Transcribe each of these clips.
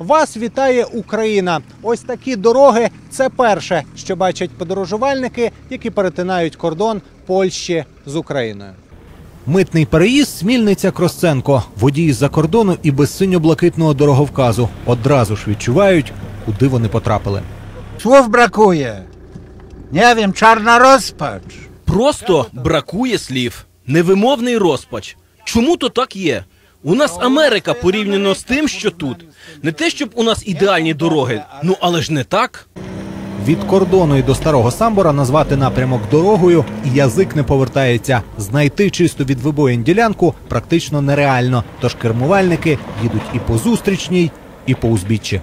Вас вітає Україна. Ось такі дороги це перше, що бачать подорожувальники, які перетинають кордон Польщі з Україною. Митний переїзд Смільниця Кросценко. Водії з-за кордону і без синьо-блакитного дороговказу одразу ж відчувають, куди вони потрапили. Słów brakuje. Nie wiem, czarna rozpacz. Просто бракує слів. Невимовний розпач. Чому то так є? У нас Америка порівняно з тим, що тут. Не те, щоб у нас ідеальні дороги, ну але ж не так. Від кордону і до старого самбора назвати напрямок дорогою і язик не повертається. Знайти чисто від вибоїн ділянку практично нереально. Тож кермувальники їдуть і по зустрічній, і по узбіччі.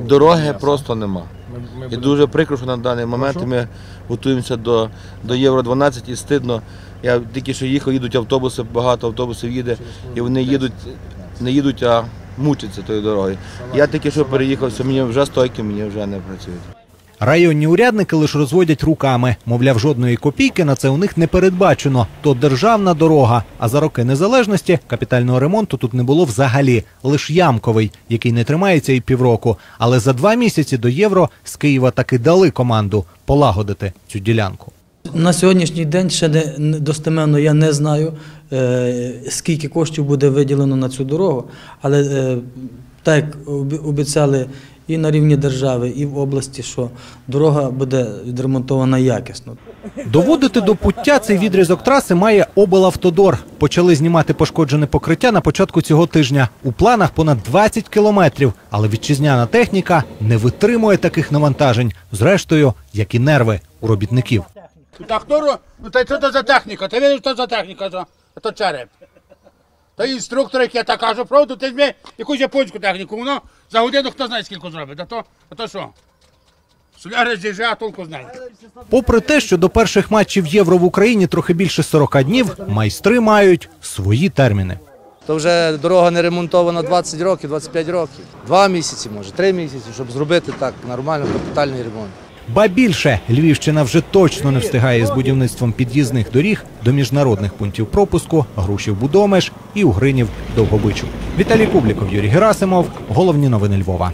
Дороги просто нема. І дуже прикро, що на даний момент ми готуємося до, до Євро 12 і стидно. Я тільки що їхав, їдуть автобуси, багато автобусів їде, і вони їдуть, не їдуть, а мучаться тою дорогою. Я тільки що переїхався, мені вже стойки, мені вже не працюють. Районні урядники лише розводять руками. Мовляв, жодної копійки на це у них не передбачено. То державна дорога. А за роки незалежності капітального ремонту тут не було взагалі. Лиш ямковий, який не тримається і півроку. Але за два місяці до євро з Києва таки дали команду полагодити цю ділянку. На сьогоднішній день ще не достеменно я не знаю, е, скільки коштів буде виділено на цю дорогу, але е, так як обіцяли і на рівні держави, і в області, що дорога буде відремонтована якісно. Доводити до пуття цей відрізок траси має облавтодор. Почали знімати пошкоджене покриття на початку цього тижня. У планах понад 20 кілометрів, але вітчизняна техніка не витримує таких навантажень. Зрештою, як і нерви у робітників. Та хто ну та то за техніка? Ти видиш, що за техніка? То череп. Та інструктор, як я так кажу, правду, ти візьми якусь японську техніку, воно за годину хто знає, скільки зробить. А то, а то що? Соляри зіже, а толку знає. Попри те, що до перших матчів євро в Україні трохи більше 40 днів, майстри мають свої терміни. То вже дорога не ремонтована 20 років, 25 років. Два місяці, може, три місяці, щоб зробити так нормально капітальний ремонт. Ба більше Львівщина вже точно не встигає з будівництвом під'їзних доріг до міжнародних пунктів пропуску, грушів Будомеш і Угринів Довгобичу. Віталій Кубліков, Юрій Герасимов. Головні новини Львова.